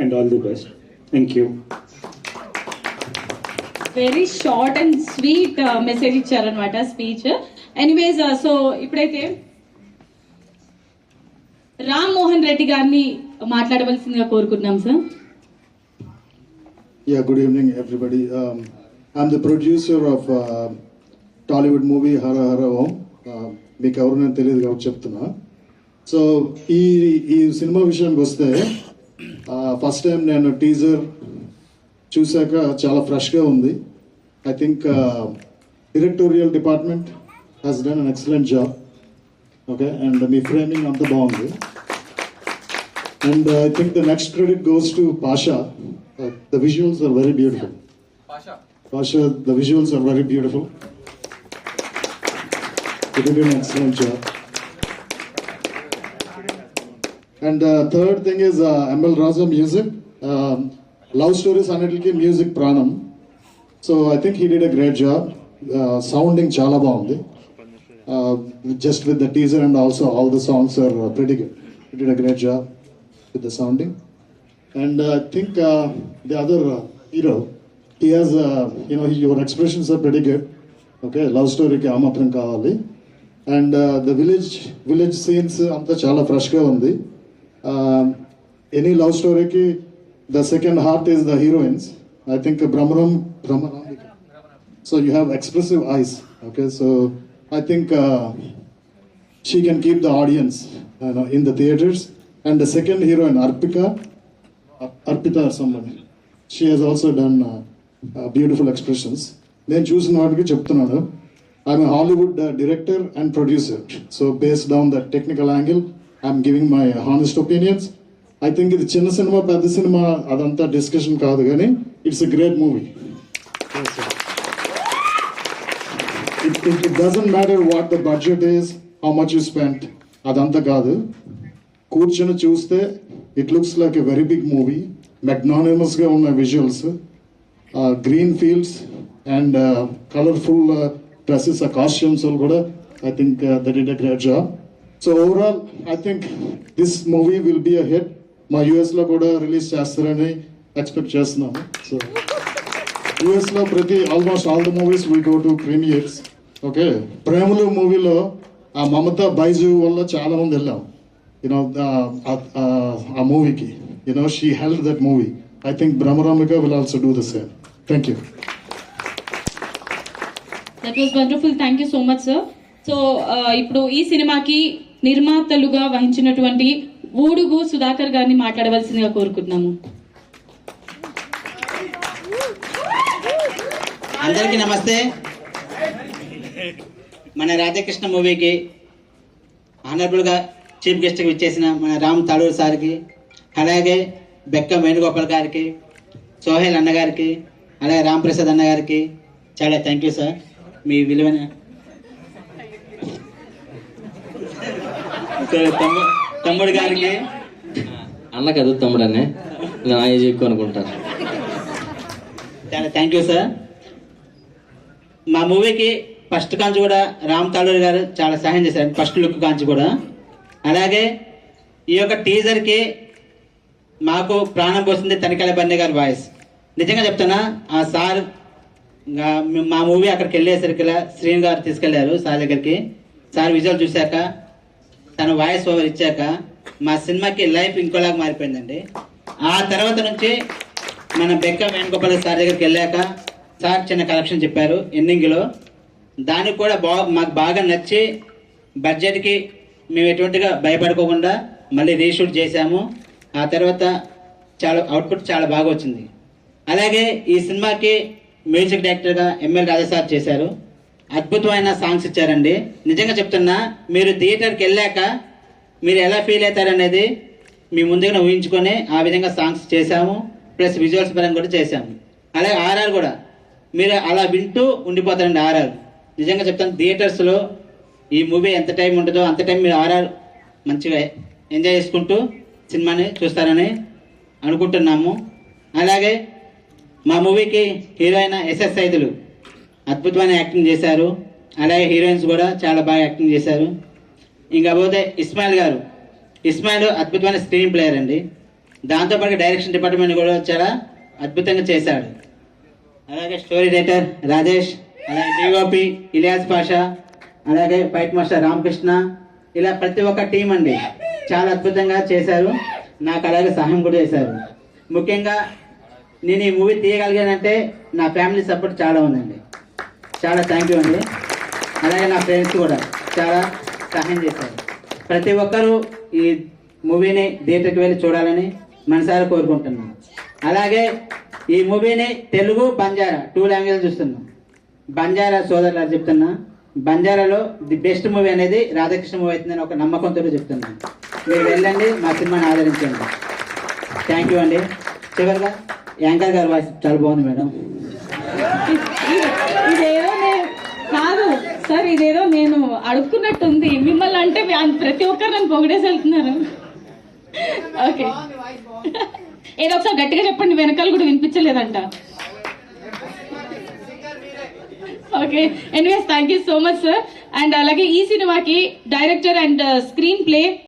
and all the best. Thank you. Very short and sweet message ఇచ్చారనమాట speech anyways so uh, ఇప్పుడైతే రామ్ మోహన్ రెడ్డి గారిని మాట్లాడవలసిందిగా కోరుకుంటున్నాం sir Yeah, good evening, everybody. Um, I'm the producer of uh, Tollywood movie Hara Hara Om. Uh, మీకు ఎవరు నేను తెలియదు కాబట్టి చెప్తున్నా సో ఈ ఈ సినిమా విషయానికి వస్తే ఫస్ట్ టైం నేను టీజర్ చూశాక చాలా ఫ్రెష్గా ఉంది. I think directorial department has done an excellent job okay and me framing అంత బాగుంది. And I think the next credit goes to Pasha the visuals are very beautiful Pasha the visuals are very beautiful it in excellent job and third thing is ML Raja music love stories అన్నిటికీ music ప్రాణం so I think he did a great job sounding చాలా బాగుంది just with the teaser and also all the songs are pretty he did a great job with the sounding and I think the other hero he has you know your expressions are pretty good okay love స్టోరీకి ఆ కావాలి and the village village scenes అంతా చాలా ఫ్రెష్గా ఉంది any love స్టోరీకి the second heart is the heroines I think Bhramaram Bhramaram so you have expressive eyes okay so I think she can keep the audience you know, in the theaters. And the second heroine, Arpika, Ar- Arpita or somebody, she has also done uh, uh, beautiful expressions. నేను చూసిన వాటికి చెప్తున్నాను I'm Hollywood director and producer so based on the technical angle I'm giving my honest opinions I think ఇది చిన్న cinema పెద్ద cinema అదంతా discussion కాదు కానీ it's a great movie it it, matter what the budget the how is, you much అదంతా కాదు. కూర్చొని చూస్తే it looks like a very big movie మెగ్నానిమస్గా ఉన్న visuals green fields and colourful dresses ఆ కాస్ట్యూమ్స్ కూడా I think that it a great job so overall I think this movie will be a hit మా యుఎస్లో కూడా release చేస్తారని expect చేస్తున్నాము. So యుఎస్లో ప్రతి almost all the movies we go to premieres okay Premalu మూవీలో ఆ మమత బైజు వల్ల చాలా మంది వెళ్ళాం. యూనో ఆ మూవీకి. You know she help that movie I think Bhramaramika will also do the same thank you that was wonderful thank you so much sir so ఇప్పుడు ఈ సినిమాకి నిర్మాతలుగా వహించినటువంటి ఊడుగు సుధాకర్ గారిని మాట్లాడవలసిందిగా కోరుకుంటున్నాము. అందరికీ నమస్తే. మన రాధాకృష్ణ మూవీకి ఆనరబుల్గా చీఫ్ గెస్ట్కి ఇచ్చేసిన మన రామ్ తాడూరు సార్కి అలాగే బెక్క వేణుగోపాల్ గారికి సోహెల్ అన్నగారికి అలాగే రామ్ ప్రసాద్ అన్నగారికి చాలా థ్యాంక్ యూ సార్. మీ విలువైన తమ్ముడు గారికి. అన్న కదా తమ్ముడు అన్నే నా ఏజ్ ఎక్కువ అనుకుంటాను చాలా థ్యాంక్ యూ సార్ మా మూవీకి ఫస్ట్ కాంచి కూడా రామ్ తాళూరి గారు చాలా సహాయం చేశారు. ఫస్ట్ లుక్ కాంచి కూడా. అలాగే ఈ యొక్క టీజర్కి మాకు ప్రాణం పోసింది తనికెళ్ళ బన్నీ గారి వాయిస్ నిజంగా చెప్తున్నా ఆ సార్ మా మూవీ అక్కడికి వెళ్ళేసరికి శ్రీను గారు తీసుకెళ్ళారు సార్ దగ్గరికి. సార్ విజువల్ చూశాక తన వాయిస్ ఓవర్ ఇచ్చాక మా సినిమాకి లైఫ్ ఇంకోలాగా మారిపోయిందండి. ఆ తర్వాత నుంచి మన బెక్క వేణుగోపాల సార్ దగ్గరికి వెళ్ళాక సార్ చిన్న కలెక్షన్ చెప్పారు ఎండింగ్లో. దానికి కూడా బా మాకు బాగా నచ్చి బడ్జెట్కి మేము ఎటువంటిగా భయపడుకోకుండా మళ్ళీ రీషూట్ చేశాము. ఆ తర్వాత చాలా అవుట్పుట్ చాలా బాగా వచ్చింది. అలాగే ఈ సినిమాకి మ్యూజిక్ డైరెక్టర్గా ఎంఎల్ రాజా సార్ చేశారు. అద్భుతమైన సాంగ్స్ ఇచ్చారండి. నిజంగా చెప్తున్నా మీరు థియేటర్కి వెళ్ళాక మీరు ఎలా ఫీల్ అవుతారనేది మీ ముందుగా ఊహించుకొని ఆ విధంగా సాంగ్స్ చేశాము. ప్లస్ విజువల్స్ పరంగా కూడా చేశాము. అలాగే ఆర్ఆర్ కూడా. మీరు అలా వింటూ ఉండిపోతారండి ఆర్ఆర్ నిజంగా చెప్తాను థియేటర్స్లో ఈ మూవీ ఎంత టైం ఉంటుందో అంత టైం మీరు ఆర్ఆర్ మంచిగా ఎంజాయ్ చేసుకుంటూ సినిమాని చూస్తారని అనుకుంటున్నాము. అలాగే మా మూవీకి హీరోయిన్ ఎస్ఎస్ సైదులు అద్భుతమైన యాక్టింగ్ చేశారు. అలాగే హీరోయిన్స్ కూడా చాలా బాగా యాక్టింగ్ చేశారు. ఇంకా పోతే ఇస్మాయిల్ గారు. ఇస్మాయిల్ అద్భుతమైన స్క్రీన్ ప్లేయర్ అండి. దాంతోపాటు డైరెక్షన్ డిపార్ట్మెంట్ కూడా చాలా అద్భుతంగా చేశాడు. అలాగే స్టోరీ రైటర్ రాజేష్ అలాగే డిఓపి ఇలియాస్ పాషా అలాగే ఫైట్ మాస్టర్ రామకృష్ణ. ఇలా ప్రతి ఒక్క టీం అండి చాలా అద్భుతంగా చేశారు. నాకు అలాగే సహాయం కూడా చేశారు. ముఖ్యంగా నేను ఈ మూవీ తీయగలిగానంటే నా ఫ్యామిలీ సపోర్ట్ చాలా ఉందండి. చాలా థ్యాంక్ యూ అండి. అలాగే నా ఫ్రెండ్స్ కూడా చాలా సహాయం చేశారు. ప్రతి ఒక్కరూ ఈ మూవీని థియేటర్కి వెళ్ళి చూడాలని మనసారా కోరుకుంటున్నాను అలాగే ఈ మూవీని తెలుగు బంజారా టూ లాంగ్వేజ్ చూస్తున్నాం. బంజారా సోదరులు చెప్తున్నా బంజారాలో ది బెస్ట్ మూవీ అనేది రాధాకృష్ణ మూవీ అవుతుందని ఒక నమ్మకంతో చెప్తున్నాను. మీరు వెళ్ళండి మా సినిమాని ఆదరించండి. థ్యాంక్ యూ అండి. చివరిగా యాంకర్ గారి వాయిస్ చాలా బాగుంది మేడం ఇదేదో నేను కాదు సార్ ఇదేదో నేను అడుక్కున్నట్టుంది. మిమ్మల్ని అంటే ప్రతి ఒక్కరు నన్ను పొగిడేసి వెళ్తున్నారు ఓకే. ఏదో ఒకసారి గట్టిగా చెప్పండి వెనకాల కూడా వినిపించలేదంట. Okay. Anyways thank you so much sir. And అలాగే ఈ సినిమాకి డైరెక్టర్ అండ్ స్క్రీన్ ప్లే